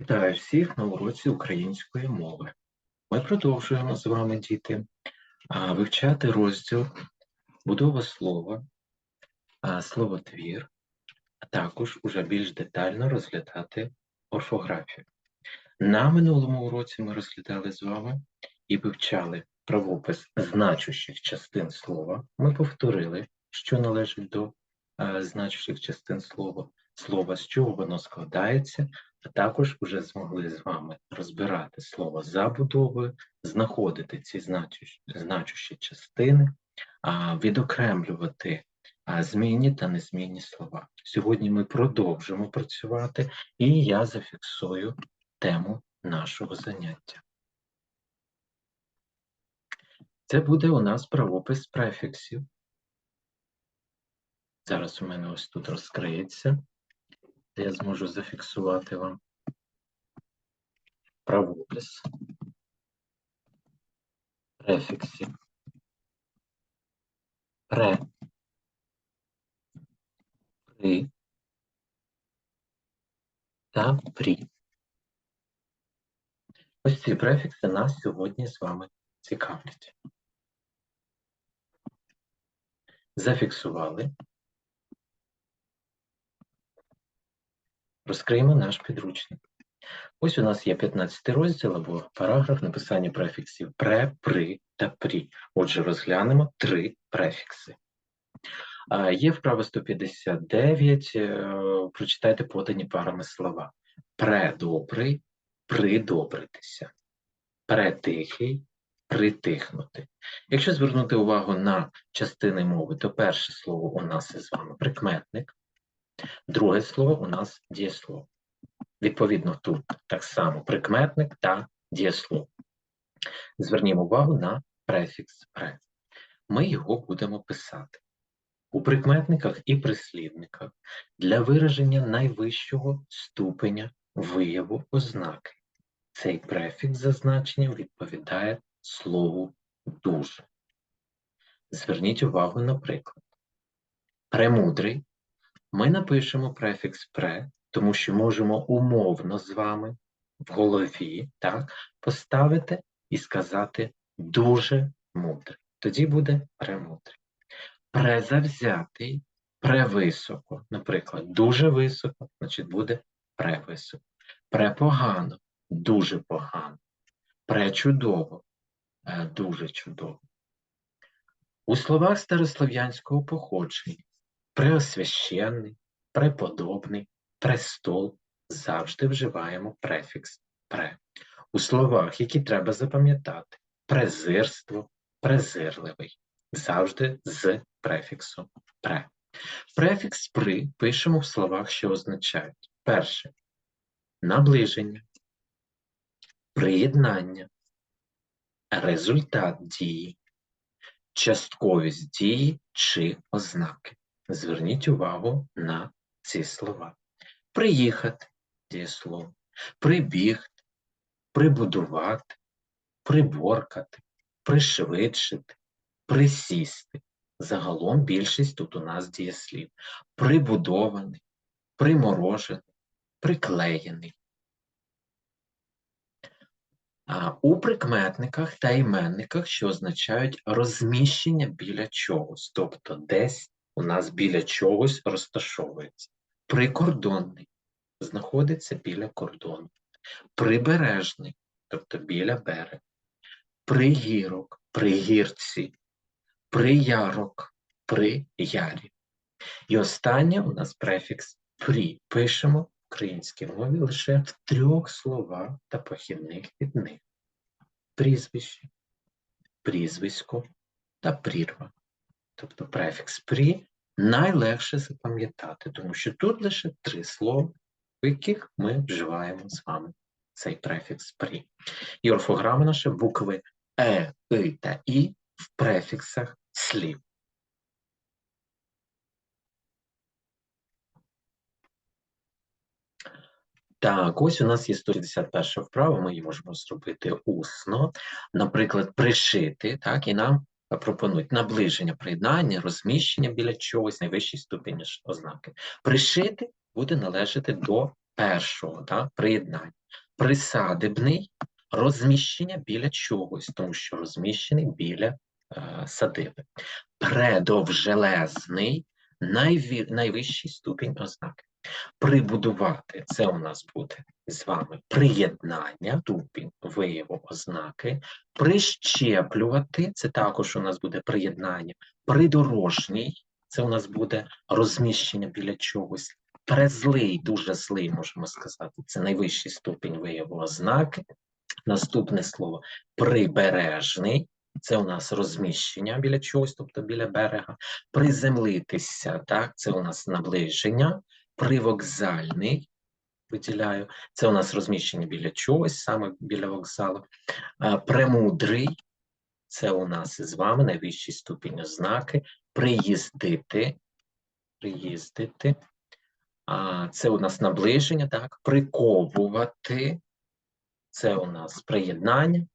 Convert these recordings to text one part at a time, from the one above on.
Вітаю всіх на уроці української мови. Ми продовжуємо з вами, діти, вивчати розділ будова слова, словотвір, а також уже більш детально розглядати орфографію. На минулому уроці ми розглядали з вами і вивчали правопис значущих частин слова. Ми повторили, що належить до значущих частин слова, слова, з чого воно складається, а також вже змогли з вами розбирати слово забудовою, знаходити ці значущі, частини, відокремлювати змінні та незмінні слова. Сьогодні ми продовжимо працювати, і я зафіксую тему нашого заняття. Це буде у нас правопис префіксів. Зараз у мене ось тут розкриється я зможу зафіксувати вам правопис префіксів. Пре, при та прі. Ось ці префікси нас сьогодні з вами цікавлять. Зафіксували. Розкриємо наш підручник. Ось у нас є 15 розділ або параграф написання префіксів пре, при та прі. Отже, розглянемо три префікси. Є вправа 159, е, прочитайте подані парами слова. Предобрий, придобритися. Претихий, притихнути. Якщо звернути увагу на частини мови, то перше слово у нас із вами прикметник, Друге слово у нас дієслово. Відповідно, тут так само прикметник та дієслово. Звернімо увагу на префікс пре. Ми його будемо писати. У прикметниках і прислівниках для вираження найвищого ступеня вияву ознаки. Цей префікс за значенням відповідає слову дуже. Зверніть увагу на приклад. Премудрий ми напишемо префікс пре, тому що можемо умовно з вами в голові так, поставити і сказати дуже мудрий. Тоді буде премудрий. Презавзятий, превисоко, наприклад, дуже високо, значить буде превисоко. Препогано, дуже погано. Пречудово, е, дуже чудово. У словах старослов'янського походження преосвященний, преподобний, престол. Завжди вживаємо префікс пре. У словах, які треба запам'ятати, презирство, презирливий, завжди з префіксом пре. Префікс при пишемо в словах, що означають. Перше. Наближення, приєднання, результат дії, частковість дії чи ознаки. Зверніть увагу на ці слова. Приїхати дієслово, прибігти, прибудувати, приборкати, пришвидшити, присісти. Загалом більшість тут у нас дієслів. Прибудований, приморожений, приклеєний. У прикметниках та іменниках, що означають розміщення біля чогось, тобто десь у нас біля чогось розташовується. Прикордонний знаходиться біля кордону. Прибережний, тобто біля берега. Пригірок, пригірці, приярок, при ярі. І останнє у нас префікс прі. Пишемо в українській мові лише в трьох словах та похідних від них. Прізвище, прізвисько та прірва. Тобто префікс прі найлегше запам'ятати, тому що тут лише три слова, в яких ми вживаємо з вами цей префікс прі. І орфограма наша букви Е, И та І в префіксах слів. Так, ось у нас є 161 вправа, ми її можемо зробити усно. Наприклад, пришити, так, і нам пропонують наближення приєднання, розміщення біля чогось, найвищий ступінь ознаки. Пришити буде належати до першого, да, приєднання. Присадибний розміщення біля чогось, тому що розміщений біля е, садиби. Предовжелезний найві, найвищий ступінь ознаки. Прибудувати це у нас буде з вами приєднання, ступінь вияву ознаки. Прищеплювати це також у нас буде приєднання. Придорожній це у нас буде розміщення біля чогось. Презлий, дуже злий, можемо сказати. Це найвищий ступінь вияву ознаки. Наступне слово прибережний. Це у нас розміщення біля чогось, тобто біля берега. Приземлитися, так, це у нас наближення. Привокзальний, виділяю, це у нас розміщення біля чогось, саме біля вокзалу. Премудрий, це у нас з вами найвищий ступінь ознаки. Приїздити, приїздити. Це у нас наближення, так, приковувати. Це у нас приєднання.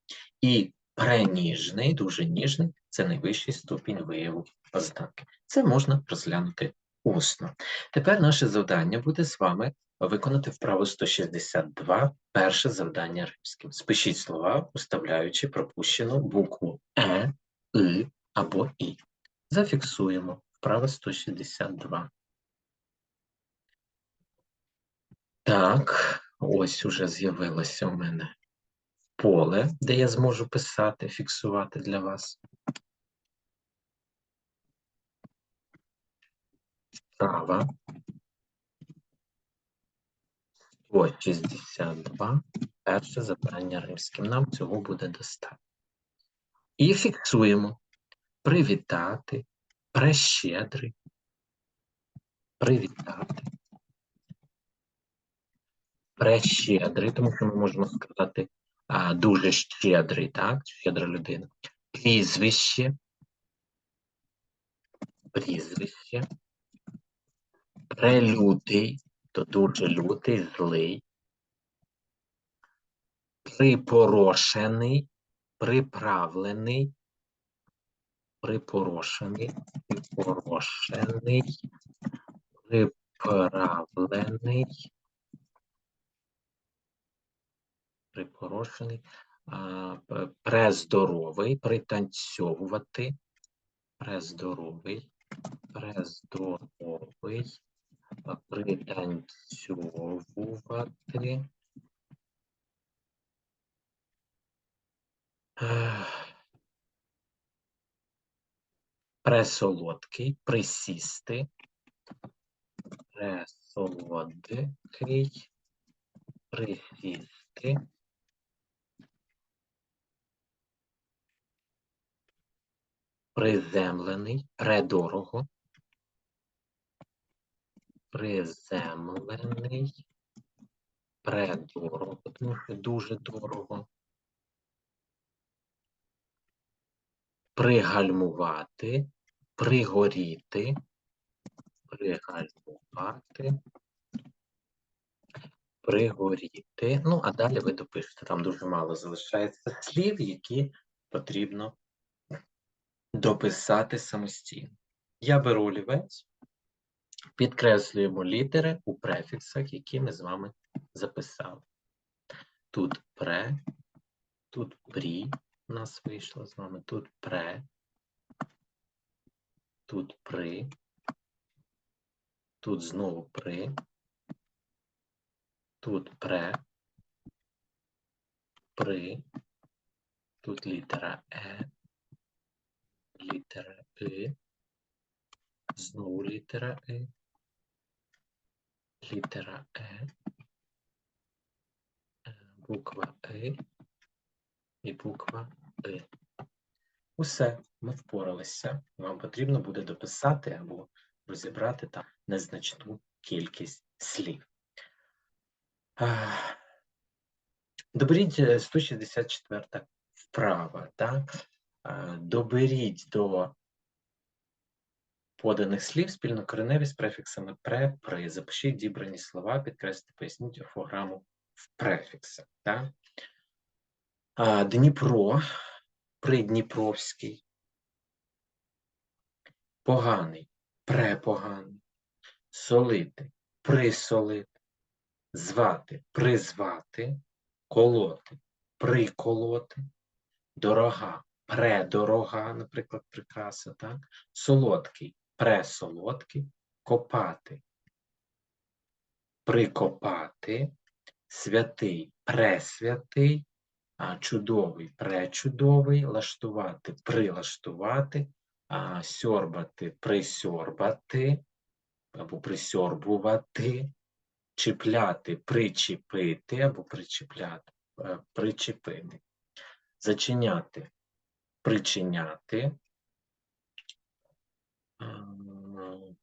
І преніжний, дуже ніжний це найвищий ступінь вияву ознаки. Це можна розглянути усно. Тепер наше завдання буде з вами виконати вправу 162, перше завдання римським. Спишіть слова, уставляючи пропущену букву Е, И або І. Зафіксуємо вправа 162. Так, ось уже з'явилося у мене поле, де я зможу писати, фіксувати для вас. Права. 162. Перше завдання римським. Нам цього буде достатньо. І фіксуємо. Привітати, прещедрий. Привітати. Прещедрий, тому що ми можемо сказати а, дуже щедрий, так? Щедра людина. Прізвище. Прізвище. Прелютий, то дуже лютий, злий. Припорошений, приправлений. Припорошений, припорошений, приправлений. припорошений, а, прездоровий, пританцьовувати, прездоровий, прездоровий, пританцьовувати. Пресолодкий, присісти, пресолодкий, присісти. Приземлений, предорого. Приземлений, предорого, тому що дуже дорого. Пригальмувати, пригоріти, пригальмувати, пригоріти. Ну, а далі ви допишете. Там дуже мало залишається слів, які потрібно дописати самостійно. Я беру олівець, підкреслюємо літери у префіксах, які ми з вами записали. Тут пре, тут прі у нас вийшло з вами, тут пре, тут при, тут знову при, тут пре, при, тут літера Е, літера И, знову літера И, літера Е, е, буква И і буква И. Усе, ми впоралися. Вам потрібно буде дописати або розібрати там незначну кількість слів. Доберіть е, 164 вправа, так? Е, Доберіть до поданих слів спільнокореневі з префіксами пре, при. Запишіть дібрані слова, підкреслити, поясніть орфограму в префіксах. Так? А, Дніпро, придніпровський, поганий, препоганий, солити, присолити, звати, призвати, колоти, приколоти, дорога, предорога, наприклад, прикраса, так? Солодкий, пресолодкий, копати, прикопати, святий, пресвятий, а чудовий, пречудовий, лаштувати, прилаштувати, а сьорбати, присьорбати, або присьорбувати, чіпляти, причепити, або причіпляти, е, причепити, зачиняти, причиняти,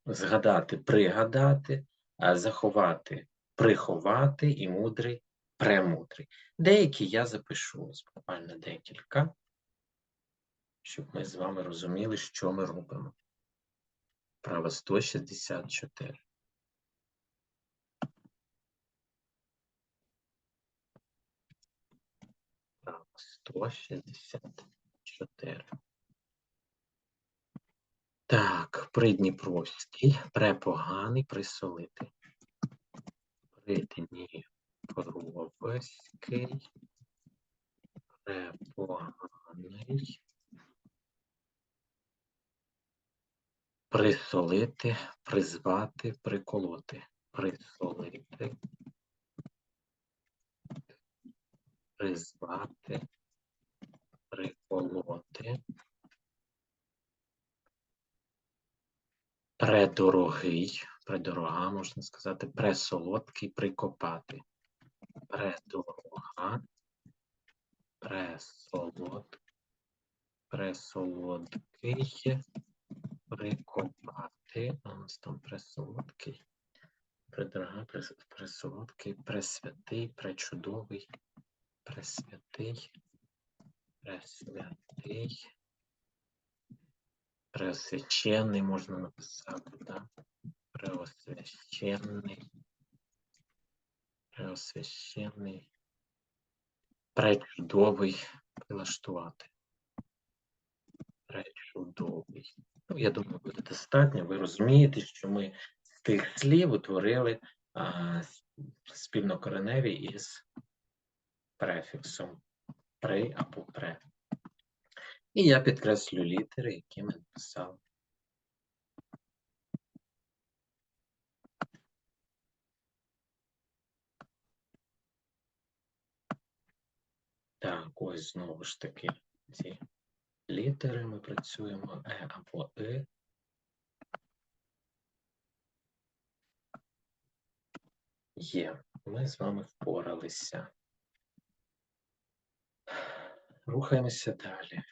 згадати, пригадати, а заховати, приховати і мудрий, премудрий. Деякі я запишу, буквально декілька, щоб ми з вами розуміли, що ми робимо. Право 164. Право 164. Так, придніпровський, препоганий, присолити. Придніпровський, препоганий, присолити, призвати, приколоти. Присолити, призвати, приколоти. Предорогий, предорога, можна сказати, пресолодкий, прикопати. Предорога, пресолод, пресолодкий, прикопати. У нас там пресолодкий. Предорога, прес, пресолодкий, пресвятий, пречудовий, пресвятий, пресвятий. Преосвященний можна написати, так? Преосвященний. Преосвященний. Пречудовий прилаштувати. Пречудовий. Ну, я думаю, буде достатньо. Ви розумієте, що ми з тих слів утворили а, спільнокореневі із префіксом при або пре. І я підкреслю літери, які ми написали. Так, ось знову ж таки ці літери ми працюємо Е або И. Є. Ми з вами впоралися. Рухаємося далі.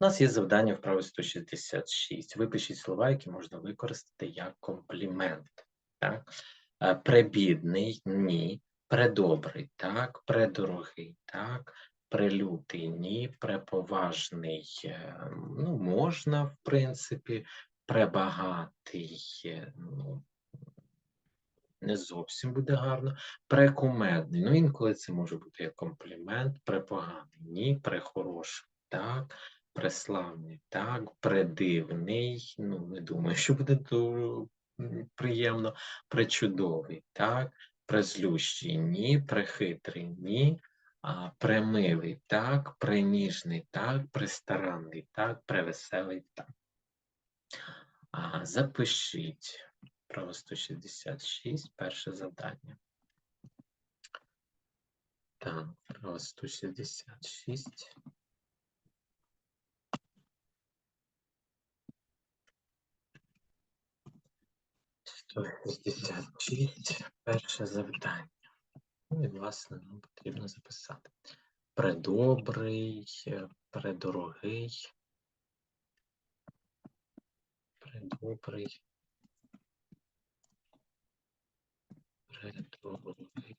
У нас є завдання вправи 166. Випишіть слова, які можна використати як комплімент. Так? Е, Пребідний ні, предобрий, так, предорогий, так, прелютий ні, преповажний, е, ну, можна, в принципі, пребагатий, е, ну, не зовсім буде гарно. Прекумедний. Ну, інколи це може бути як комплімент, препоганий, ні, прехороший, так, преславний, так, предивний. Ну, не думаю, що буде дуже приємно, пречудовий, так, презлющий, ні, прехитрий, ні. А, премилий, так, преніжний, так, престаранний, так, превеселий, так. А, запишіть. Право 166, перше завдання. Так, право 166. Сто шістдесят шість, перше завдання. Ну і, власне, нам потрібно записати. Предобрий, предорогий. Предобрий. Предорогий.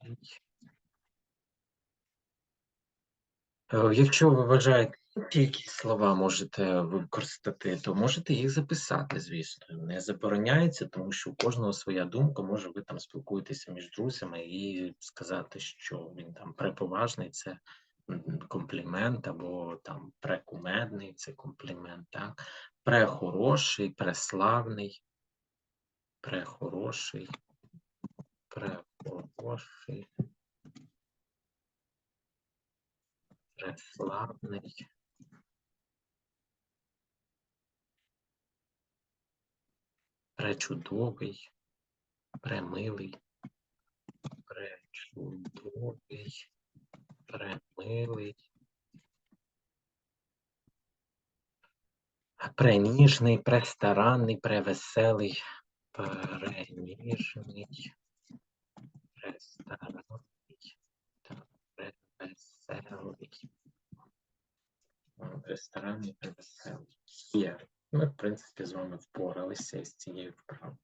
Е, Якщо ви вважаєте, якісь слова можете використати, то можете їх записати, звісно. Не забороняється, тому що у кожного своя думка, може ви там спілкуєтеся між друзями і сказати, що він там преповажний, це комплімент, або там прекумедний, це комплімент, так? прехороший, преславний, прехороший, прехороший, преславний. Пречудовий, премилий, пречудовий, премилий, преніжний, престаранний, превеселий, преніжний, престаранний та превеселий. О, Престаранний, превеселий. Є. Ми, в принципі, з вами впоралися з цією вправою.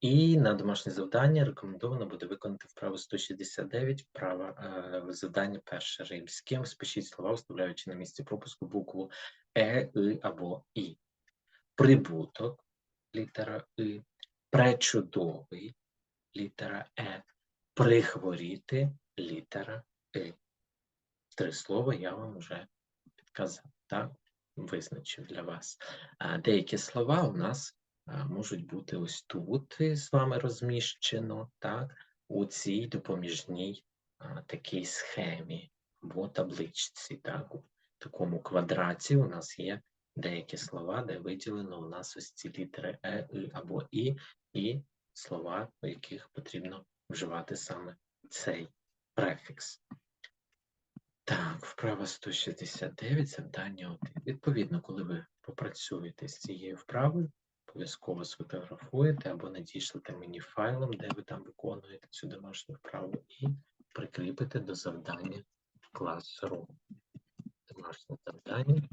І на домашнє завдання рекомендовано буде виконати вправу 169, вправа е, завдання перше римське. Спишіть слова, вставляючи на місці пропуску букву Е, И або І. Прибуток, літера И, пречудовий, літера Е, прихворіти, літера И. Три слова я вам вже підказав, так? Визначив для вас. Деякі слова у нас можуть бути ось тут з вами розміщено, так, у цій допоміжній такій схемі або табличці. Так, у такому квадраті у нас є деякі слова, де виділено у нас ось ці літери Е, И або І, і слова, у яких потрібно вживати саме цей префікс. Так, вправа 169, завдання 1. Відповідно, коли ви попрацюєте з цією вправою, обов'язково сфотографуєте або надішлете мені файлом, де ви там виконуєте цю домашню вправу, і прикріпите до завдання Classroom. Домашнє завдання.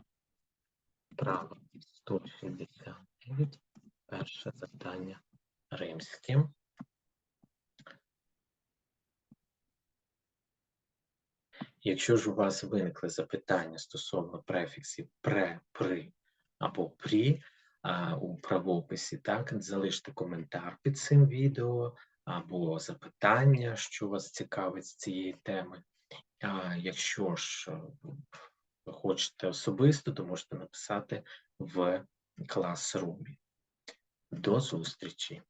Вправа 169, перше завдання римським. Якщо ж у вас виникли запитання стосовно префіксів пре, при або прі а, у правописі, так, залиште коментар під цим відео або запитання, що вас цікавить з цієї теми. А якщо ж е, ви хочете особисто, то можете написати в класрумі. До зустрічі!